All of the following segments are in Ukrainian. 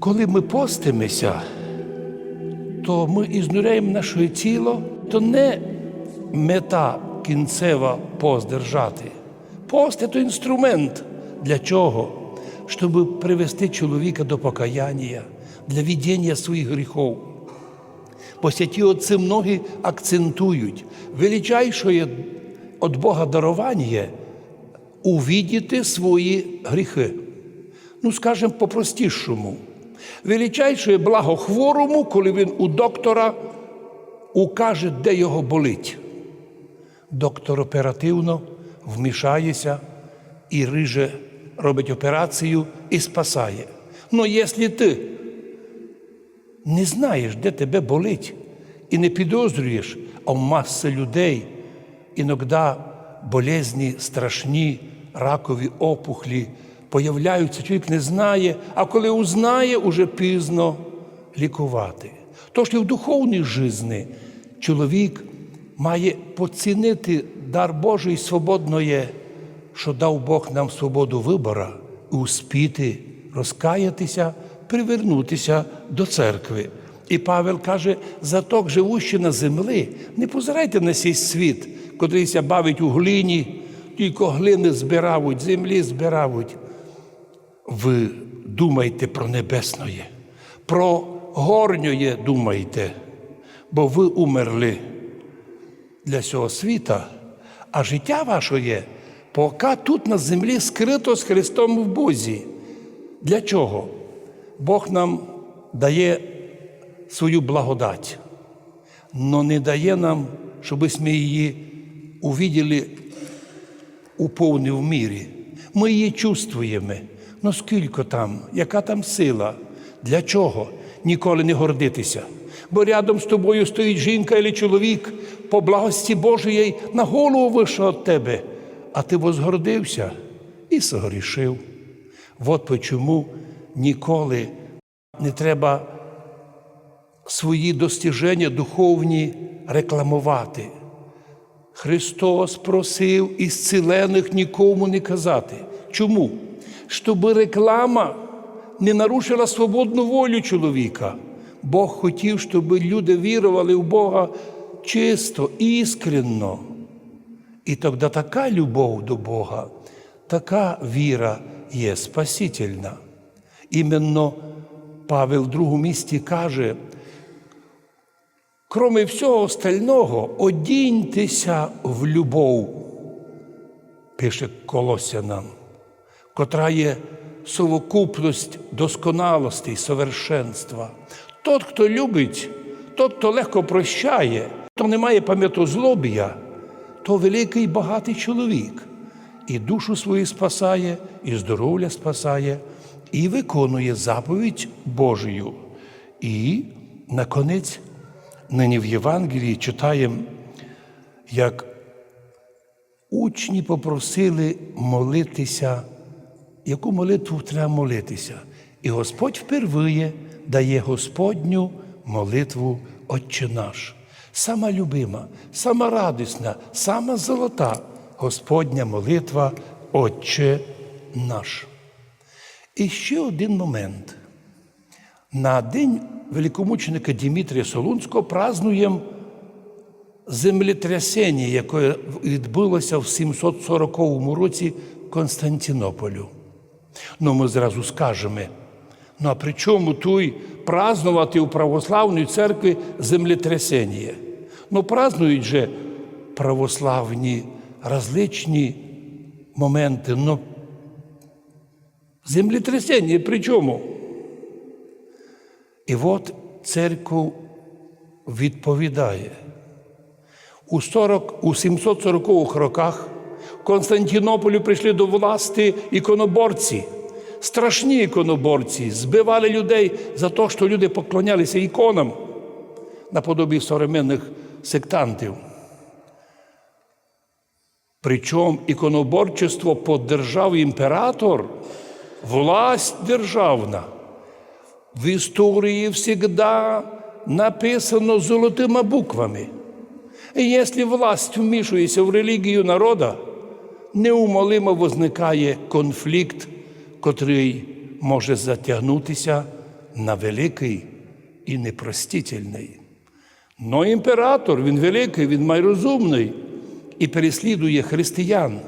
Коли ми постимося, то ми ізнуряємо наше тіло, то не мета кінцева пост держати. Пост це інструмент. Для чого? Щоб привести чоловіка до покаяння, для віддання своїх гріхів. Бо святі отці многі акцентують, величайшое від Бога дарування увідіти свої гріхи. Ну, скажемо по-простішому. Величайше благо хворому, коли він у доктора укаже, де його болить. Доктор оперативно вмішається і риже робить операцію і спасає. Ну, якщо ти не знаєш, де тебе болить, і не підозрюєш, а в маси людей іноді болезні, страшні, ракові опухлі появляються, чоловік не знає, а коли узнає, уже пізно лікувати. Тож і в духовній житті чоловік має поцінити дар Божий свободної, що дав Бог нам свободу вибора, і успіти розкаятися, привернутися до церкви. І Павел каже: заток, живущий на землі, не позирайте на цей світ, котрийся бавить у глині, тільки глини збирають, землі збирають. Ви думайте про небесне, про горньоє думайте, бо ви умерли для цього світа, а життя ваше є, поки тут на землі скрито з Христом в Бозі. Для чого? Бог нам дає свою благодать, але не дає нам, щоб ми її увиділи у повній мірі. Ми її чувствуємо. Ну скільки там, яка там сила? Для чого? Ніколи не гордитися. Бо рядом з тобою стоїть жінка або чоловік по благості Божої на голову вище від тебе, а ти возгордився і согрішив. От чому ніколи не треба свої достіження духовні рекламувати. Христос просив ісцілених нікому не казати. Чому? Щоб реклама не нарушила свободну волю чоловіка. Бог хотів, щоб люди вірували в Бога чисто, іскренно. І тоді така любов до Бога, така віра є спасительна. Іменно Павел в другому місті каже, кроме всього остального, одіньтеся в любов, пише Колосянам, котра є совокупність досконалості і совершенства. Тот, хто любить, тот, хто легко прощає, хто не має пам'ятозлобія, то великий багатий чоловік. І душу свою спасає, і здоров'я спасає, і виконує заповідь Божою. І, наконець, нині в Євангелії читаємо, як учні попросили молитися, яку молитву треба молитися. І Господь впервиє дає Господню молитву Отче наш. Сама любима, сама радісна, сама золота Господня молитва Отче наш. І ще один момент. На день великомученика Дмитрія Солунського празнуємо землетрясення, яке відбулося в 740 році Константинополю. Ну, ми зразу скажемо, ну а при чому той празнувати у православній церкві землетрясення? Ну, празнують же православні различні моменти, ну землетрясення при чому? І от церква відповідає. У 40, у 740-х роках в прийшли до власти іконоборці, страшні іконоборці, збивали людей за те, що люди поклонялися іконам наподобі современних сектантів. Причому іконоборчество поддержав імператор, власть державна. В історії завжди написано золотими буквами. І якщо власть вмішується в релігію народу, неумолимо возникає конфлікт, котрий може затягнутися на великий і непростительний. Но імператор, він великий, він майрозумний і переслідує християн.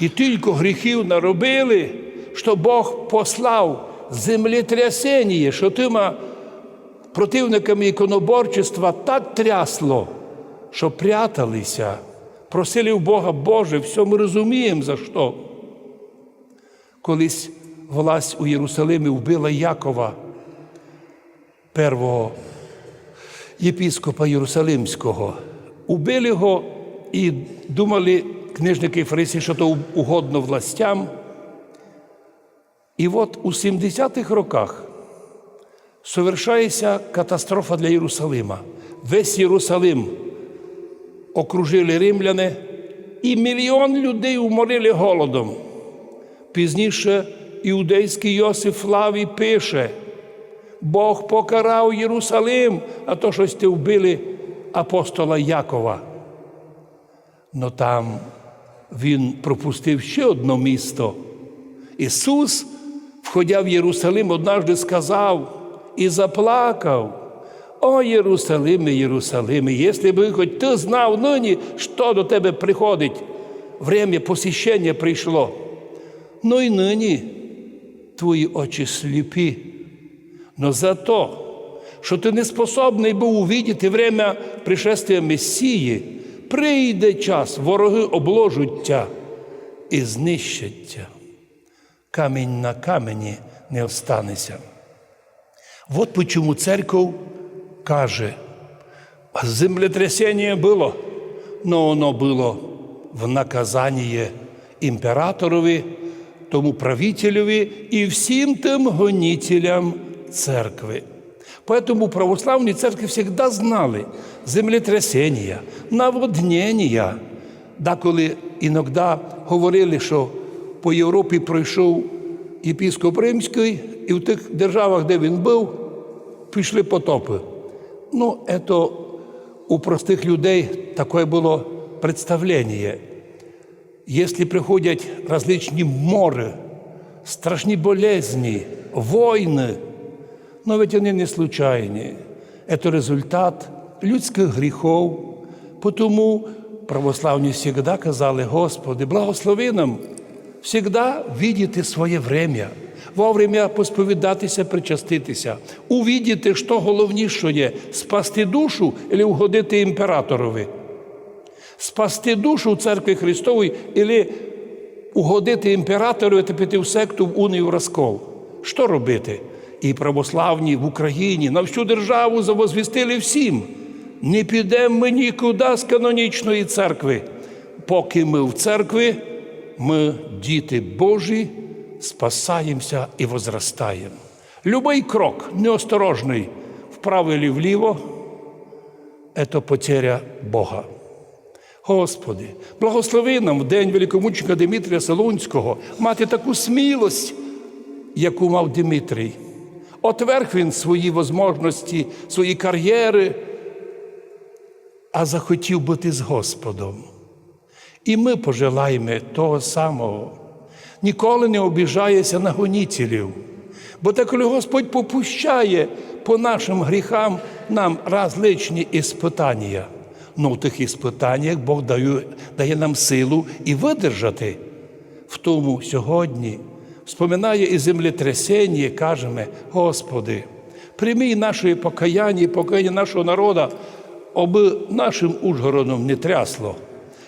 І тільки гріхів наробили, що Бог послав землетрясення, що тима противниками іконоборчества так трясло, що пряталися, просили в Бога Боже, все ми розуміємо за що. Колись власть у Єрусалимі вбила Якова, первого єпіскопа Єрусалимського. Убили його і думали книжники і фарисії, що то угодно властям. І от у 70-х роках совершається катастрофа для Єрусалима. Весь Єрусалим окружили римляни, і мільйон людей уморили голодом. Пізніше іудейський Йосиф Флавій пише, Бог покарав Єрусалим, а то щось ти вбили апостола Якова. Но там він пропустив ще одне місто. Ісус, входя в Єрусалим, однажды сказав і заплакав. О, Єрусалиме, Єрусалиме, якщо би хоч ти знав нині, що до тебе приходить, время посіщення прийшло. Ну і нині твої очі сліпі. Но за то, що ти не способний був увидіти время пришествия Месії, прийде час, вороги обложуть тя і знищать тя. Камінь на камені не останеться. Вот почему церковь каже, землетрясение было, но оно было в наказание імператорові, тому правителеві і всім тим гонителям церкви. Поэтому православні церкви всегда знали землетрясення, наводнення. Деколи іноді говорили, що по Європі пройшов єпіскоп Римський, і в тих державах, де він був, пішли потопи. Ну, це у простих людей таке було представлення. Якщо приходять различні мори, страшні болезні, війни, но ведь вони не случайні. Це результат людських гріхов. Тому православні завжди казали, Господи, благослови нам завжди видіти своє время, вовремя посповідатися, причаститися, увідіти, що головніше є спасти душу або угодити імператорові. Спасти душу в церкві Христової або угодити імператору та піти в секту в унію розкол. Що робити? І православні в Україні на всю державу завозвістили всім. Не підемо ми нікуди з канонічної церкви. Поки ми в церкві, ми, діти Божі, спасаємося і возростаємо. Любий крок неосторожний вправо чи вліво це потеря Бога. Господи, благослови нам в день великомученика Димитрія Солунського мати таку смілость, яку мав Димитрій. Отверг він свої можливості, свої кар'єри, а захотів бути з Господом. І ми пожелаємо того самого. Ніколи не обіжається на гонітелів. Бо так, коли Господь попущає по нашим гріхам нам различні іспитання. Ну, в тих іспитаннях Бог дає, дає нам силу і видержати. В тому сьогодні вспоминає і землетрясення, кажемо, Господи, приймій наше покаяння і покаяння нашого народу, аби нашим Ужгородом не трясло,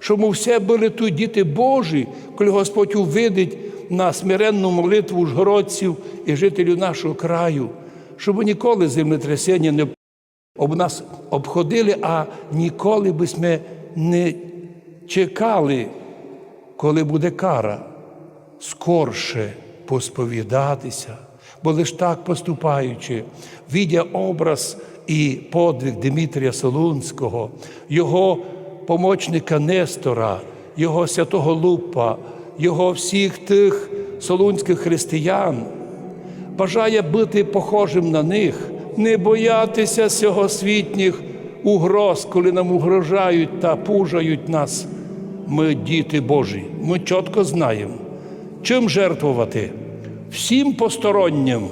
щоб ми все були тут діти Божі, коли Господь увидить на смиренну молитву ужгородців і жителів нашого краю, щоб ніколи землетрясення не об нас обходили, а ніколи би ми не чекали, коли буде кара, скорше посповідатися, бо лиш так поступаючи, видя образ і подвиг Дмитрія Солунського, його помочника Нестора, його святого Лупа, його всіх тих солунських християн, бажає бути похожим на них, не боятися сьогосвітніх угроз, коли нам угрожають та пужають нас. Ми діти Божі, ми чітко знаємо, чим жертвувати всім постороннім,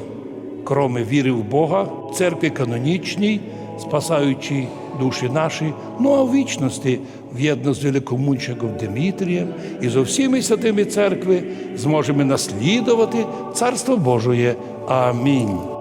кроме віри в Бога, церкві канонічній, спасаючи душі наші, ну а в вічності в'єдно з великомучеником Димітрієм і зо всіми святими церкви зможемо наслідувати Царство Божоє. Амінь.